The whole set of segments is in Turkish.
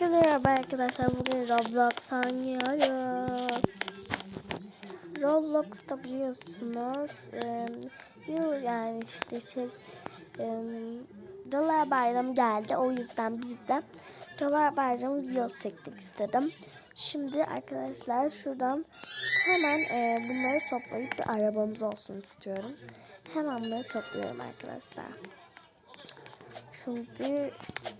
Herkese merhaba arkadaşlar. Bugün Roblox oynuyoruz. Roblox'ta biliyorsunuz e, yani işte şey e, Dolar Bayramı geldi. O yüzden biz de Dolar Bayramı yıl çekmek istedim. Şimdi arkadaşlar şuradan hemen e, bunları toplayıp bir arabamız olsun istiyorum. Hemen bunları topluyorum arkadaşlar. Şimdi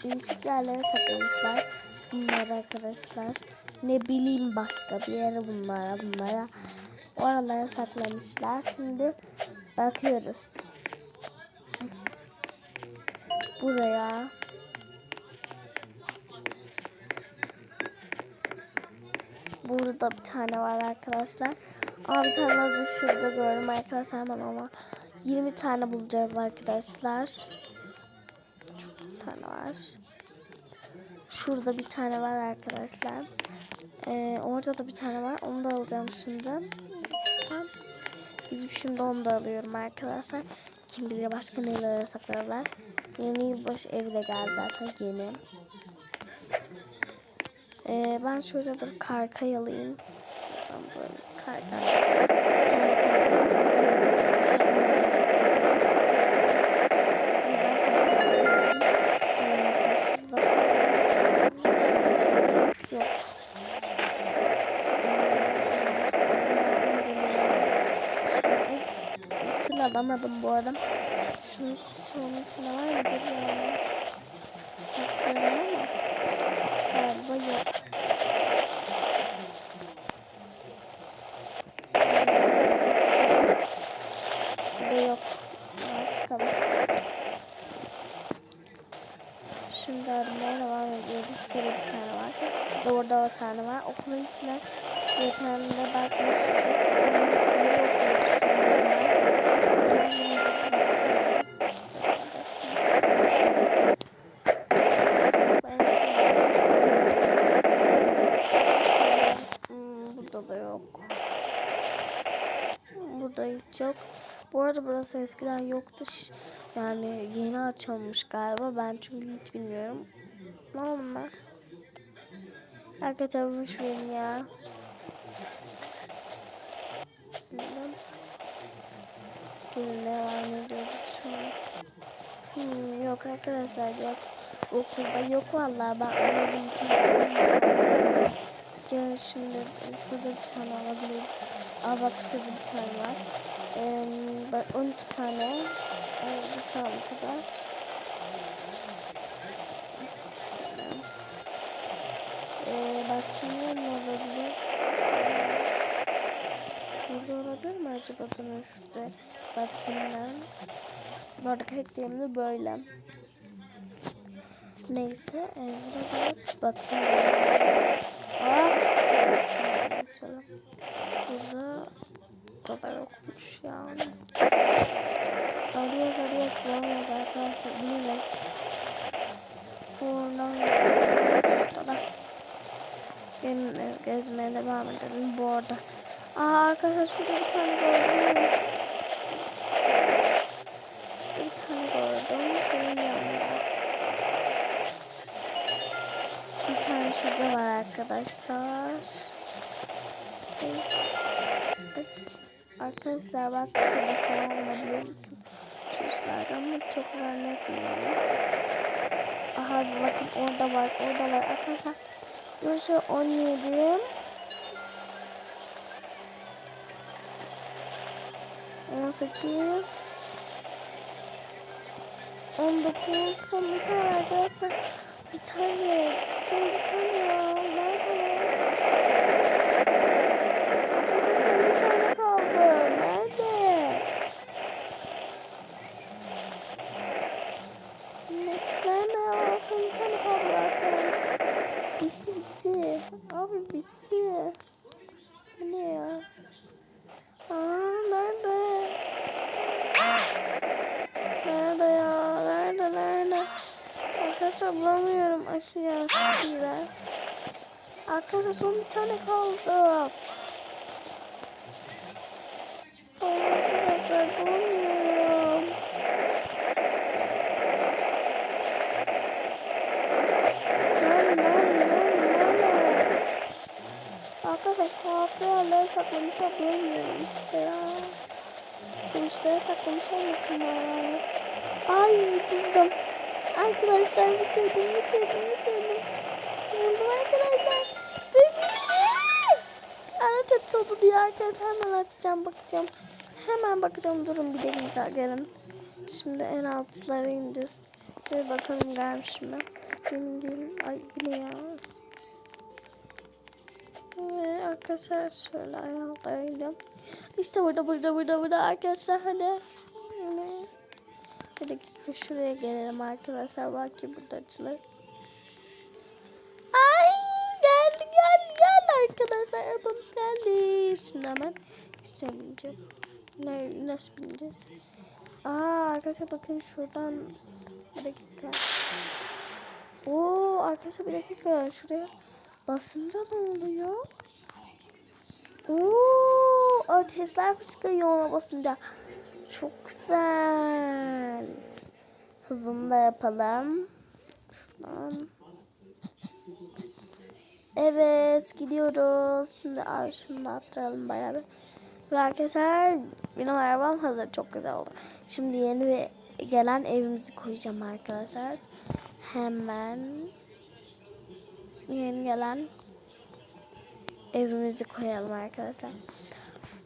değişik yerlere saklamışlar bunları arkadaşlar. Ne bileyim başka bir yere bunlara bunlara. Oralara saklamışlar. Şimdi bakıyoruz. Buraya. Burada bir tane var arkadaşlar. Aa bir tane de şurada gördüm arkadaşlar hemen ama 20 tane bulacağız arkadaşlar tane var. Şurada bir tane var arkadaşlar. Ee, orada da bir tane var. Onu da alacağım şimdi. Gidip şimdi onu da alıyorum arkadaşlar. Kim bilir başka neler sakladılar. Yeni yılbaşı evle geldi zaten yeni. Ee, ben şöyle dur karkay alayım. Tamam böyle karkay. Bir tane karkay. Yok. Tül alamadım bu arada. Şunun, içinde var mı bilmiyorum. Bakıyorum ama galiba yok. Burada yok. Aa, çıkalım. Şimdi aramaya devam ediyoruz. Şöyle bir tane var. Orada bir tane var. Okulun içine bir tane de bakmıştık. Onun içinde yok diye düşünüyorum. Hmm, Burada da yok. Burada hiç yok. Bu arada burası eskiden yoktu. Yani yeni açılmış galiba. Ben çünkü hiç bilmiyorum. Oldu ben? Arkadaşlar boş verin ya. Şimdi gelin devam ediyoruz şu an. Hmm, yok arkadaşlar yok. Okulda yok vallahi ben için. Gelin şimdi şurada bir tane alabilirim. Aa bak şurada bir tane var. Ee, bak 12 tane. Ee, bu bu kadar. Ee, başka ne olabilir? Burada olabilir mi acaba? Şurada. Bakayım ben. Bu arada de böyle. Neyse. E, burada bakıyorum. Da da yokmuş yani. Arıyoruz arıyoruz bulamıyoruz arkadaşlar. Bunu da buradan da Gelin e, gezmeye devam edelim bu arada. Aa arkadaşlar şurada bir tane gördüm. Şurada bir tane gördüm. Şeyin yanında. Bir tane şurada var arkadaşlar. Evet. Arkadaşlar bak şurada falan olabilir. Çocuklar ama çok zannetmiyorum. Aha bakın orada var orada var arkadaşlar. Yaşı 17. On sekiz. On dokuz. Son bir tane arkadaşlar. Bir tane. Son bir tane Kanka bulamıyorum aşırı aşırı. Arkadaşlar son bir tane kaldı. Arkadaşlar bulamıyorum. Lan, lan, lan, lan. Arkadaşlar şu hafta yerlere saklamışa bulamıyorum işte ya. Sonuçlara saklamışa mı Ay buldum. Arkadaşlar bitirdim bitirdim bitirdim. Buldum arkadaşlar. Bitirdim. Araç açıldı diye arkadaşlar hemen açacağım bakacağım. Hemen bakacağım durun bir dakika gelin. Şimdi en altlara ineceğiz. Bir bakalım gelmiş mi? Benim gülüm. Ay bu ne ya? Ve arkadaşlar şöyle ayaklara ineceğim. İşte burada burada burada burada arkadaşlar hadi. Hani. Dakika şuraya gelelim arkadaşlar. Belki burada açılır. Ay geldi geldi geldi arkadaşlar. Arabamız geldi. Şimdi hemen üstüne bineceğim. Ne, nasıl bineceğiz? Aa arkadaşlar bakın şuradan bir dakika. Oo arkadaşlar bir dakika şuraya basınca ne oluyor? Oo ateşler fışkırıyor ona basınca. Çok güzel. Hızını da yapalım. Şuradan. Evet gidiyoruz. Şimdi ay şunu da attıralım bayağı. Ve arkadaşlar benim arabam hazır. Çok güzel oldu. Şimdi yeni bir gelen evimizi koyacağım arkadaşlar. Hemen yeni gelen evimizi koyalım arkadaşlar.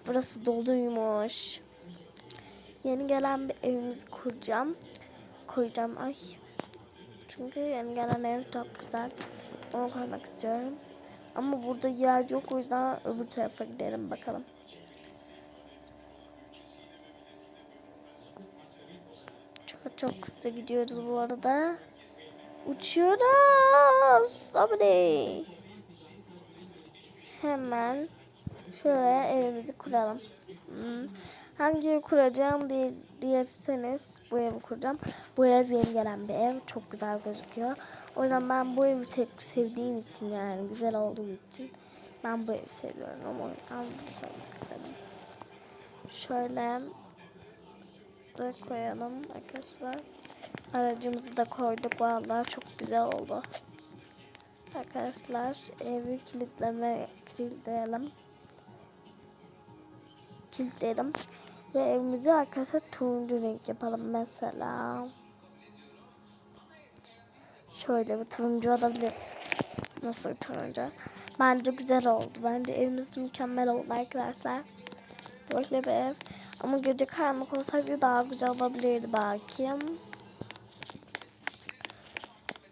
Burası doluymuş. Yeni gelen bir evimizi kuracağım. Koyacağım. Ay. Çünkü yeni gelen ev çok güzel. Onu koymak istiyorum. Ama burada yer yok. O yüzden öbür tarafa gidelim bakalım. Çok çok hızlı gidiyoruz bu arada. Uçuyoruz. Hadi. Hemen şuraya evimizi kuralım. Hmm. Hangi ev kuracağım diye diyerseniz bu evi kuracağım. Bu ev yeni gelen bir ev. Çok güzel gözüküyor. O yüzden ben bu evi çok sevdiğim için yani güzel olduğu için ben bu evi seviyorum o yüzden bunu koymak istedim. Şöyle da koyalım arkadaşlar. Aracımızı da koyduk. Vallahi çok güzel oldu. Arkadaşlar evi kilitleme kilitleyelim. Kilitleyelim. Ve evimizi arkadaşlar turuncu renk yapalım mesela. Şöyle bir turuncu olabilir. Nasıl bir turuncu? Bence güzel oldu. Bence evimiz mükemmel oldu arkadaşlar. Böyle bir ev. Ama gece karanlık olsaydı daha güzel olabilirdi belki.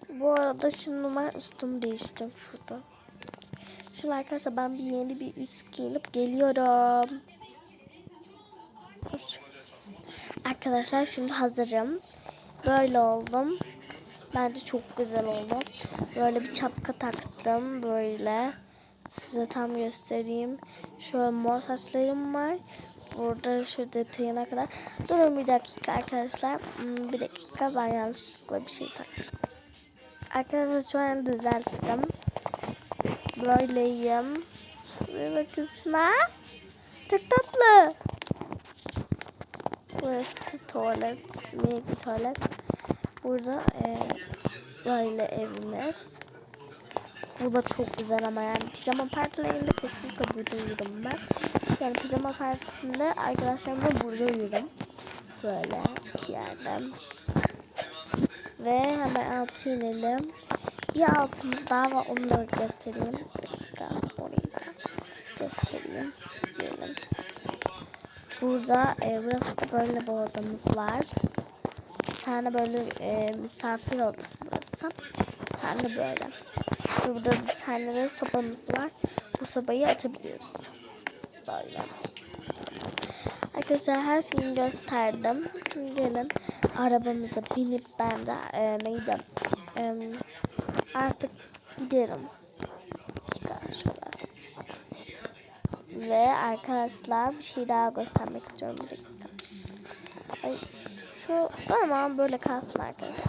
Bu arada şimdi ben üstümü değiştirdim şurada. Şimdi arkadaşlar ben bir yeni bir üst giyinip geliyorum. Dur. Arkadaşlar şimdi hazırım. Böyle oldum. Bence çok güzel oldu. Böyle bir çapka taktım böyle. Size tam göstereyim. Şöyle mor saçlarım var. Burada şu detayına kadar. Durun bir dakika arkadaşlar. Hmm, Bir dakika ben yanlışlıkla bir şey takmıştım. Arkadaşlar şu an düzelttim. Böyleyim. Ve bakın şuna. Çok tatlı. Burası tuvalet. Minik bir tuvalet. Burada e, böyle evimiz. Bu da çok güzel ama yani pijama partilerinde kesinlikle burada uyurum ben. Yani pijama partisinde arkadaşlarımla burada uyurum. Böyle iki yerde. Ve hemen altı inelim. Bir altımız daha var onu da göstereyim. Bir dakika orayı da göstereyim. Diyelim. Burada e, burası da böyle bir odamız var. Bir tane böyle e, misafir odası burası. Bir tane böyle. Burada bir tane de sobamız var. Bu sobayı açabiliyoruz. Böyle. Arkadaşlar her şeyi gösterdim. Şimdi gelin arabamıza binip ben de e, neydi? E, artık giderim. Şöyle. Ve arkadaşlar bir şey daha göstermek istiyorum. Bir dakika. Ay, şu ama böyle kalsın arkadaşlar.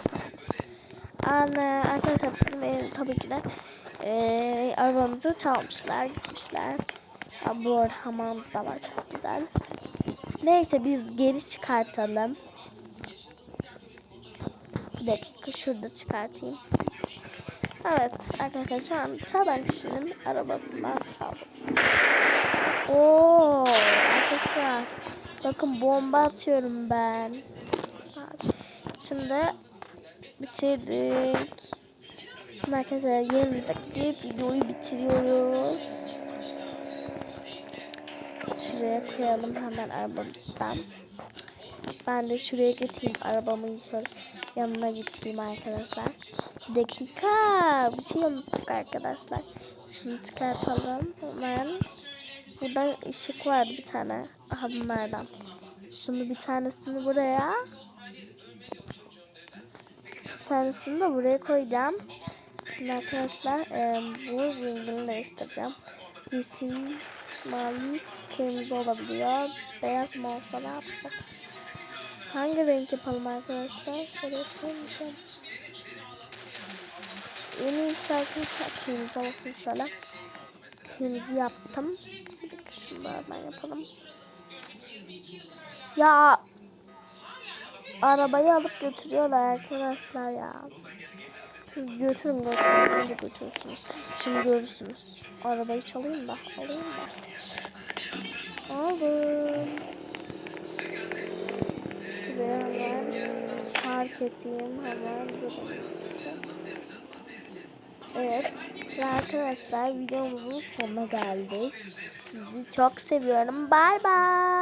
Anne, arkadaşlar bizim ev, tabii ki de e, arabamızı çalmışlar, gitmişler. Ya, bu arada hamamımız da var çok güzel. Neyse biz geri çıkartalım. Bir dakika şurada çıkartayım. Evet arkadaşlar şu an çalan kişinin arabasından çaldım. Oo arkadaşlar. Bakın bomba atıyorum ben. Şimdi bitirdik. Şimdi arkadaşlar yerimizde gidip videoyu bitiriyoruz. Şuraya koyalım hemen arabamızdan. Ben de şuraya götüreyim arabamı şöyle yanına götüreyim arkadaşlar. Bir dakika bir şey unuttuk arkadaşlar. Şunu çıkartalım hemen. Burada ışık var bir tane. Aha bunlardan. Şunu bir tanesini buraya. Bir tanesini de buraya koyacağım. Şimdi arkadaşlar e, bu rengini değiştireceğim. Yeşil, mavi, kırmızı olabiliyor. Beyaz ne yapsak? Hangi renk yapalım arkadaşlar? Şöyle koyacağım. En iyisi arkadaşlar kırmızı olsun şöyle. Kırmızı yaptım. Şunlardan yapalım. Ya arabayı alıp götürüyorlar arkadaşlar ya. Götürün götürün. Bence götürürsünüz. Şimdi görürsünüz. Arabayı çalayım da. Alayım da. Aldım. Şuraya hemen park edeyim. Hemen durun. Evet. Ve arkadaşlar videomuzun sonuna geldik. Sizi çok seviyorum. Bay bay.